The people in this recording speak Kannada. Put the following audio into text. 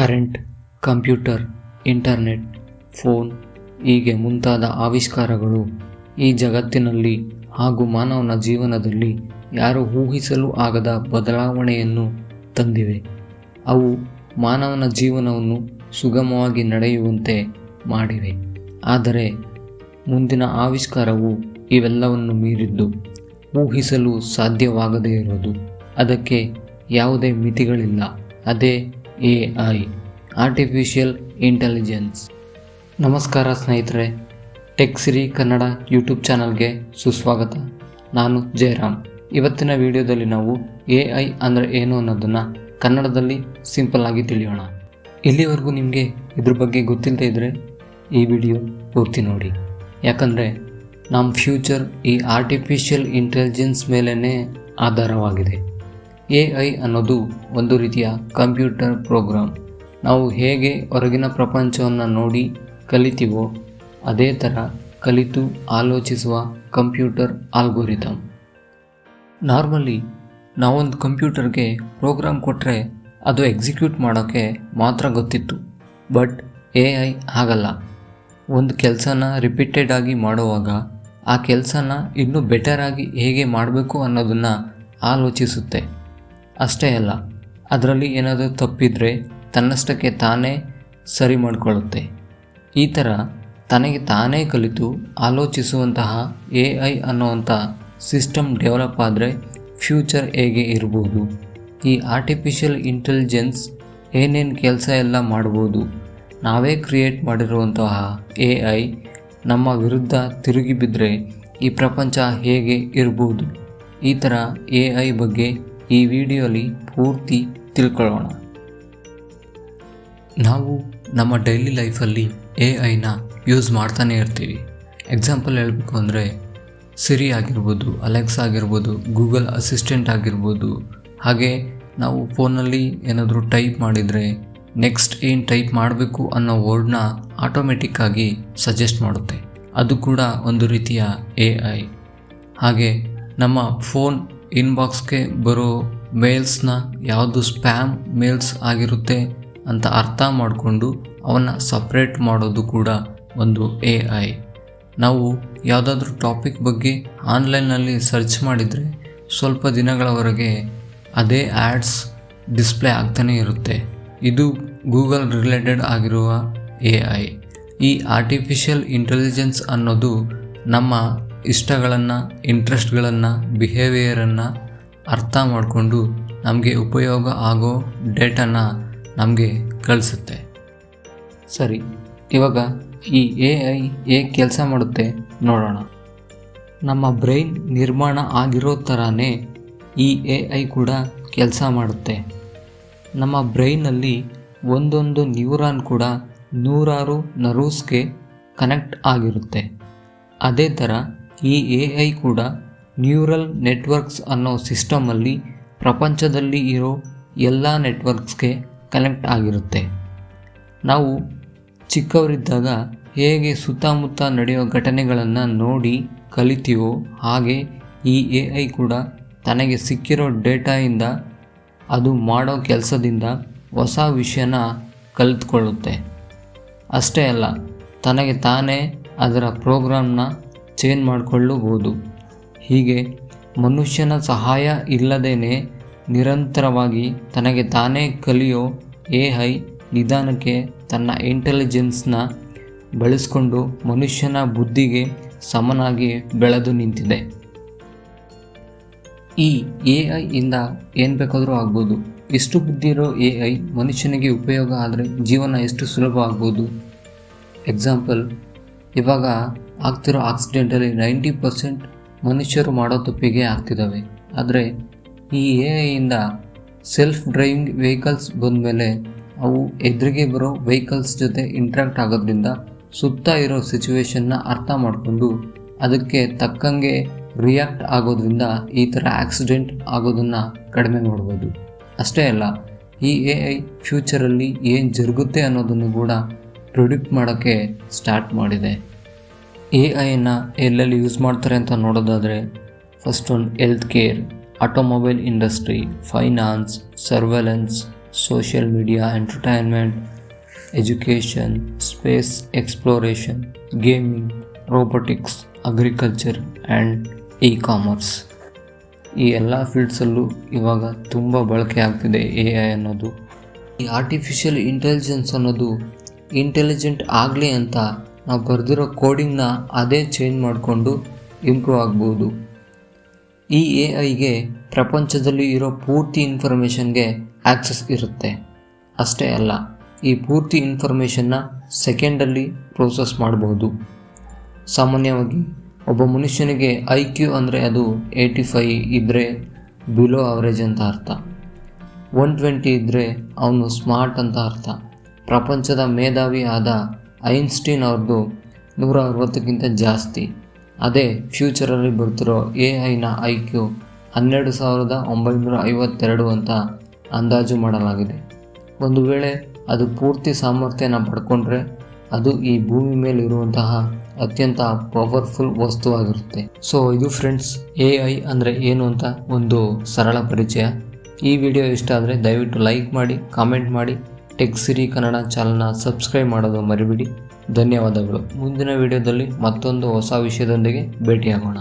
ಕರೆಂಟ್, ಕಂಪ್ಯೂಟರ್, ಇಂಟರ್ನೆಟ್, ಫೋನ್ ಹೀಗೆ ಮುಂತಾದ ಆವಿಷ್ಕಾರಗಳು ಈ ಜಗತ್ತಿನಲ್ಲಿ ಹಾಗೂ ಮಾನವನ ಜೀವನದಲ್ಲಿ ಯಾರು ಊಹಿಸಲು ಆಗದ ಬದಲಾವಣೆಯನ್ನು ತಂದಿವೆ. ಅವು ಮಾನವನ ಜೀವನವನ್ನು ಸುಗಮವಾಗಿ ನಡೆಯುವಂತೆ ಮಾಡಿವೆ. ಆದರೆ ಮುಂದಿನ ಆವಿಷ್ಕಾರವು ಇವೆಲ್ಲವನ್ನು ಮೀರಿದ್ದು ಊಹಿಸಲು ಸಾಧ್ಯವಾಗದೇ ಇರೋದು ಅದಕ್ಕೆ ಯಾವುದೇ ಮಿತಿಗಳಿಲ್ಲ. ಅದೇ ಎ ಐ ಆರ್ಟಿಫಿಷಿಯಲ್ ಇಂಟೆಲಿಜೆನ್ಸ್ ನಮಸ್ಕಾರ ಸ್ನೇಹಿತರೆ ಟೆಕ್ ಸಿರಿ ಕನ್ನಡ ಯೂಟ್ಯೂಬ್ ಚಾನಲ್ಗೆ ಸುಸ್ವಾಗತ. ನಾನು ಜಯರಾಮ್. ಇವತ್ತಿನ ವಿಡಿಯೋದಲ್ಲಿ ನಾವು ಎ ಐ ಅಂದರೆ ಏನು ಅನ್ನೋದನ್ನು ಕನ್ನಡದಲ್ಲಿ ಸಿಂಪಲ್ ಆಗಿ ತಿಳಿಯೋಣ. ಇಲ್ಲಿವರೆಗೂ ನಿಮಗೆ ಇದ್ರ ಬಗ್ಗೆ ಗೊತ್ತಿಲ್ಲದೆ ಇದ್ದರೆ ಈ ವಿಡಿಯೋ ಪೂರ್ತಿ ನೋಡಿ. ಯಾಕಂದರೆ ನಮ್ಮ ಫ್ಯೂಚರ್ ಈ ಆರ್ಟಿಫಿಷಿಯಲ್ ಇಂಟೆಲಿಜೆನ್ಸ್ ಮೇಲೇ ಆಧಾರವಾಗಿದೆ. ಎ ಐ ಅನ್ನೋದು ಒಂದು ರೀತಿಯ ಕಂಪ್ಯೂಟರ್ ಪ್ರೋಗ್ರಾಮ್ ನಾವು ಹೇಗೆ ಹೊರಗಿನ ಪ್ರಪಂಚವನ್ನು ನೋಡಿ ಕಲಿತೀವೋ ಅದೇ ಥರ ಕಲಿತು ಆಲೋಚಿಸುವ ಕಂಪ್ಯೂಟರ್ ಆಲ್ಗೋರಿಥಮ್ ನಾರ್ಮಲಿ ನಾವೊಂದು ಕಂಪ್ಯೂಟರ್ಗೆ ಪ್ರೋಗ್ರಾಮ್ ಕೊಟ್ಟರೆ ಅದು ಎಕ್ಸಿಕ್ಯೂಟ್ ಮಾಡೋಕ್ಕೆ ಮಾತ್ರ ಗೊತ್ತಿತ್ತು. ಬಟ್ ಎ ಐ ಆಗಲ್ಲ. ಒಂದು ಕೆಲಸನ ರಿಪೀಟೆಡ್ ಆಗಿ ಮಾಡುವಾಗ ಆ ಕೆಲಸನ ಇನ್ನೂ ಬೆಟರ್ ಆಗಿ ಹೇಗೆ ಮಾಡಬೇಕು ಅನ್ನೋದನ್ನು ಆಲೋಚಿಸುತ್ತೆ. ಅಷ್ಟೇ ಅಲ್ಲ, ಅದರಲ್ಲಿ ಏನಾದರೂ ತಪ್ಪಿದರೆ ತನ್ನಷ್ಟಕ್ಕೆ ತಾನೇ ಸರಿ ಮಾಡಿಕೊಳ್ಳುತ್ತೆ. ಈ ಥರ ತನಗೆ ತಾನೇ ಕಲಿತು ಆಲೋಚಿಸುವಂತಹ ಎ ಐ ಅನ್ನುವಂಥ ಸಿಸ್ಟಮ್ ಡೆವಲಪ್ ಆದರೆ ಫ್ಯೂಚರ್ ಹೇಗೆ ಇರ್ಬೋದು? ಈ ಆರ್ಟಿಫಿಷಿಯಲ್ ಇಂಟೆಲಿಜೆನ್ಸ್ ಏನೇನು ಕೆಲಸ ಎಲ್ಲ ಮಾಡ್ಬೋದು? ನಾವೇ ಕ್ರಿಯೇಟ್ ಮಾಡಿರುವಂತಹ ಎ ಐ ನಮ್ಮ ವಿರುದ್ಧ ತಿರುಗಿ ಬಿದ್ದರೆ ಈ ಪ್ರಪಂಚ ಹೇಗೆ ಇರ್ಬೋದು? ಈ ಥರ ಎ ಐ ಬಗ್ಗೆ ಈ ವಿಡಿಯೋಲಿ ಪೂರ್ತಿ ತಿಳ್ಕೊಳ್ಳೋಣ. ನಾವು ನಮ್ಮ ಡೈಲಿ ಲೈಫಲ್ಲಿ ಎ ಐನ ಯೂಸ್ ಮಾಡ್ತಾನೆ ಇರ್ತೀವಿ. ಎಕ್ಸಾಂಪಲ್ ಹೇಳಬೇಕು ಅಂದರೆ ಸಿರಿ ಆಗಿರ್ಬೋದು ಅಲೆಕ್ಸಾ ಆಗಿರ್ಬೋದು ಗೂಗಲ್ ಅಸಿಸ್ಟೆಂಟ್ ಆಗಿರ್ಬೋದು, ಹಾಗೆ ನಾವು ಫೋನಲ್ಲಿ ಏನಾದರೂ ಟೈಪ್ ಮಾಡಿದರೆ ನೆಕ್ಸ್ಟ್ ಏನು ಟೈಪ್ ಮಾಡಬೇಕು ಅನ್ನೋ ವರ್ಡ್ನ ಆಟೋಮೆಟಿಕ್ಕಾಗಿ ಸಜೆಸ್ಟ್ ಮಾಡುತ್ತೆ. ಅದು ಕೂಡ ಒಂದು ರೀತಿಯ ಎ ಐ ಹಾಗೆ ನಮ್ಮ ಫೋನ್ ಇನ್ಬಾಕ್ಸ್ಗೆ ಬರೋ ಮೇಲ್ಸ್ನ ಯಾವುದು ಸ್ಪ್ಯಾಮ್ ಮೇಲ್ಸ್ ಆಗಿರುತ್ತೆ ಅಂತ ಅರ್ಥ ಮಾಡಿಕೊಂಡು ಅವನ್ನ ಸಪ್ರೇಟ್ ಮಾಡೋದು ಕೂಡ ಒಂದು ಎ ಐ ನಾವು ಯಾವುದಾದ್ರೂ ಟಾಪಿಕ್ ಬಗ್ಗೆ ಆನ್ಲೈನ್ನಲ್ಲಿ ಸರ್ಚ್ ಮಾಡಿದರೆ ಸ್ವಲ್ಪ ದಿನಗಳವರೆಗೆ ಅದೇ ಆ್ಯಡ್ಸ್ ಡಿಸ್ಪ್ಲೇ ಆಗ್ತಾನೇ ಇರುತ್ತೆ. ಇದು ಗೂಗಲ್ ರಿಲೇಟೆಡ್ ಆಗಿರುವ ಎ ಐ ಈ ಆರ್ಟಿಫಿಷಿಯಲ್ ಇಂಟೆಲಿಜೆನ್ಸ್ ಅನ್ನೋದು ನಮ್ಮ ಇಷ್ಟಗಳನ್ನು ಇಂಟ್ರೆಸ್ಟ್ಗಳನ್ನು ಬಿಹೇವಿಯರನ್ನು ಅರ್ಥ ಮಾಡಿಕೊಂಡು ನಮಗೆ ಉಪಯೋಗ ಆಗೋ ಡೇಟನ ನಮಗೆ ಕಳಿಸುತ್ತೆ. ಸರಿ, ಇವಾಗ ಈ ಎ ಐ ಹೇಗೆ ಕೆಲಸ ಮಾಡುತ್ತೆ ನೋಡೋಣ. ನಮ್ಮ ಬ್ರೈನ್ ನಿರ್ಮಾಣ ಆಗಿರೋ ಥರನೇ ಈ ಎ ಐ ಕೂಡ ಕೆಲಸ ಮಾಡುತ್ತೆ. ನಮ್ಮ ಬ್ರೈನಲ್ಲಿ ಒಂದೊಂದು ನ್ಯೂರಾನ್ ಕೂಡ ನೂರಾರು ನರ್ವ್ಸ್ಗೆ ಕನೆಕ್ಟ್ ಆಗಿರುತ್ತೆ. ಅದೇ ಥರ ಈ ಎ ಐ ಕೂಡ ನ್ಯೂರಲ್ ನೆಟ್ವರ್ಕ್ಸ್ ಅನ್ನೋ ಸಿಸ್ಟಮಲ್ಲಿ ಪ್ರಪಂಚದಲ್ಲಿ ಇರೋ ಎಲ್ಲ ನೆಟ್ವರ್ಕ್ಸ್ಗೆ ಕನೆಕ್ಟ್ ಆಗಿರುತ್ತೆ. ನಾವು ಚಿಕ್ಕವರಿದ್ದಾಗ ಹೇಗೆ ಸುತ್ತಮುತ್ತ ನಡೆಯೋ ಘಟನೆಗಳನ್ನು ನೋಡಿ ಕಲಿತೀವೋ ಹಾಗೆ ಈ ಎ ಐ ಕೂಡ ತನಗೆ ಸಿಕ್ಕಿರೋ ಡೇಟಾಯಿಂದ ಅದು ಮಾಡೋ ಕೆಲಸದಿಂದ ಹೊಸ ವಿಷಯನ ಕಲಿತ್ಕೊಳ್ಳುತ್ತೆ. ಅಷ್ಟೇ ಅಲ್ಲ, ತನಗೆ ತಾನೇ ಅದರ ಪ್ರೋಗ್ರಾಮ್ನ ಚೇಂಜ್ ಮಾಡಿಕೊಳ್ಳಬಹುದು. ಹೀಗೆ ಮನುಷ್ಯನ ಸಹಾಯ ಇಲ್ಲದೇ ನಿರಂತರವಾಗಿ ತನಗೆ ತಾನೇ ಕಲಿಯೋ ಎ ಐ ನಿಧಾನಕ್ಕೆ ತನ್ನ ಇಂಟೆಲಿಜೆನ್ಸ್ನ ಬಳಸ್ಕೊಂಡು ಮನುಷ್ಯನ ಬುದ್ಧಿಗೆ ಸಮನಾಗಿ ಬೆಳೆದು ನಿಂತಿದೆ. ಈ ಎ ಇಂದ ಏನು ಬೇಕಾದರೂ ಆಗ್ಬೋದು. ಎಷ್ಟು ಬುದ್ಧಿ ಇರೋ ಎ ಐ ಮನುಷ್ಯನಿಗೆ ಉಪಯೋಗ ಆದರೆ ಜೀವನ ಎಷ್ಟು ಸುಲಭ ಆಗ್ಬೋದು. ಎಕ್ಸಾಂಪಲ್ ಇವಾಗ ಆಗ್ತಿರೋ ಆಕ್ಸಿಡೆಂಟಲ್ಲಿ ನೈಂಟಿ ಪರ್ಸೆಂಟ್ ಮನುಷ್ಯರು ಮಾಡೋ ತಪ್ಪಿಗೆ ಆಗ್ತಿದ್ದಾವೆ ಆದರೆ ಈ ಎ ಐಯಿಂದ ಸೆಲ್ಫ್ ಡ್ರೈವಿಂಗ್ ವೆಹಿಕಲ್ಸ್ ಬಂದಮೇಲೆ ಅವು ಎದುರಿಗೆ ಬರೋ ವೆಹಿಕಲ್ಸ್ ಜೊತೆ ಇಂಟ್ರ್ಯಾಕ್ಟ್ ಆಗೋದ್ರಿಂದ ಸುತ್ತ ಇರೋ ಸಿಚುವೇಶನ್ನ ಅರ್ಥ ಮಾಡಿಕೊಂಡು ಅದಕ್ಕೆ ತಕ್ಕಂಗೆ ರಿಯಾಕ್ಟ್ ಆಗೋದ್ರಿಂದ ಈ ಥರ ಆಕ್ಸಿಡೆಂಟ್ ಆಗೋದನ್ನು ಕಡಿಮೆ ಮಾಡ್ಬೋದು. ಅಷ್ಟೇ ಅಲ್ಲ, ಈ ಎ ಐ ಫ್ಯೂಚರಲ್ಲಿ ಏನು ಜರುಗುತ್ತೆ ಅನ್ನೋದನ್ನು ಕೂಡ ಪ್ರಿಡಿಕ್ಟ್ ಮಾಡೋಕ್ಕೆ ಸ್ಟಾರ್ಟ್ ಮಾಡಿದೆ. ಎ ಐನ ಎಲ್ಲೆಲ್ಲಿ ಯೂಸ್ ಮಾಡ್ತಾರೆ ಅಂತ ನೋಡೋದಾದರೆ ಫಸ್ಟ್ ಒಂದು health care automobile industry finance surveillance social media entertainment education space exploration gaming robotics agriculture and e commerce ಈ ಎಲ್ಲ ಫೀಲ್ಡ್ಸಲ್ಲೂ ಇವಾಗ ತುಂಬ ಬಳಕೆ ಆಗ್ತಿದೆ ಎ ಐ ಅನ್ನೋದು. ಈ ಆರ್ಟಿಫಿಷಿಯಲ್ ಇಂಟೆಲಿಜೆನ್ಸ್ ಅನ್ನೋದು ಇಂಟೆಲಿಜೆಂಟ್ ಆಗಲಿ ಅಂತ ನಾವು ಬರೆದಿರೋ ಕೋಡಿಂಗ್ನ ಅದೇ ಚೇಂಜ್ ಮಾಡಿಕೊಂಡು ಇಂಪ್ರೂವ್ ಆಗ್ಬೋದು. ಈ ಎ ಐಗೆ ಪ್ರಪಂಚದಲ್ಲಿ ಇರೋ ಪೂರ್ತಿ ಇನ್ಫಾರ್ಮೇಷನ್ಗೆ ಆ್ಯಕ್ಸಸ್ ಇರುತ್ತೆ. ಅಷ್ಟೇ ಅಲ್ಲ, ಈ ಪೂರ್ತಿ ಇನ್ಫಾರ್ಮೇಷನ್ನ ಸೆಕೆಂಡಲ್ಲಿ ಪ್ರೋಸೆಸ್ ಮಾಡ್ಬೋದು. ಸಾಮಾನ್ಯವಾಗಿ ಒಬ್ಬ ಮನುಷ್ಯನಿಗೆ ಐ ಕ್ಯೂ ಅಂದರೆ ಅದು ಏಯ್ಟಿ ಫೈ ಇದ್ದರೆ ಬಿಲೋ ಅವರೇಜ್ ಅಂತ ಅರ್ಥ. ಒನ್ ಟ್ವೆಂಟಿ ಇದ್ದರೆ ಅವನು ಸ್ಮಾರ್ಟ್ ಅಂತ ಅರ್ಥ. ಪ್ರಪಂಚದ ಮೇಧಾವಿ ಆದ ಐನ್ಸ್ಟೀನ್ ಅವ್ರದ್ದು ನೂರ ಅರವತ್ತಕ್ಕಿಂತ ಜಾಸ್ತಿ. ಅದೇ ಫ್ಯೂಚರಲ್ಲಿ ಬರ್ತಿರೋ ಎ ಐನ ಐ ಕ್ಯೂ ಹನ್ನೆರಡು ಸಾವಿರದ ಒಂಬೈನೂರ ಐವತ್ತೆರಡು ಅಂತ ಅಂದಾಜು ಮಾಡಲಾಗಿದೆ. ಒಂದು ವೇಳೆ ಅದು ಪೂರ್ತಿ ಸಾಮರ್ಥ್ಯನ ಪಡ್ಕೊಂಡ್ರೆ ಅದು ಈ ಭೂಮಿ ಮೇಲೆ ಇರುವಂತಹ ಅತ್ಯಂತ ಪವರ್ಫುಲ್ ವಸ್ತುವಾಗಿರುತ್ತೆ. ಸೊ ಇದು ಫ್ರೆಂಡ್ಸ್ ಎ ಐ ಅಂದರೆ ಏನು ಅಂತ ಒಂದು ಸರಳ ಪರಿಚಯ. ಈ ವಿಡಿಯೋ ಇಷ್ಟ ಆದರೆ ದಯವಿಟ್ಟು ಲೈಕ್ ಮಾಡಿ ಕಾಮೆಂಟ್ ಮಾಡಿ ಟೆಕ್ ಸಿರಿ ಕನ್ನಡ ಚಾನಲ್ನ ಸಬ್ಸ್ಕ್ರೈಬ್ ಮಾಡೋದು ಮರಿಬಿಡಿ. ಧನ್ಯವಾದಗಳು. ಮುಂದಿನ ವಿಡಿಯೋದಲ್ಲಿ ಮತ್ತೊಂದು ಹೊಸ ವಿಷಯದೊಂದಿಗೆ ಭೇಟಿಯಾಗೋಣ.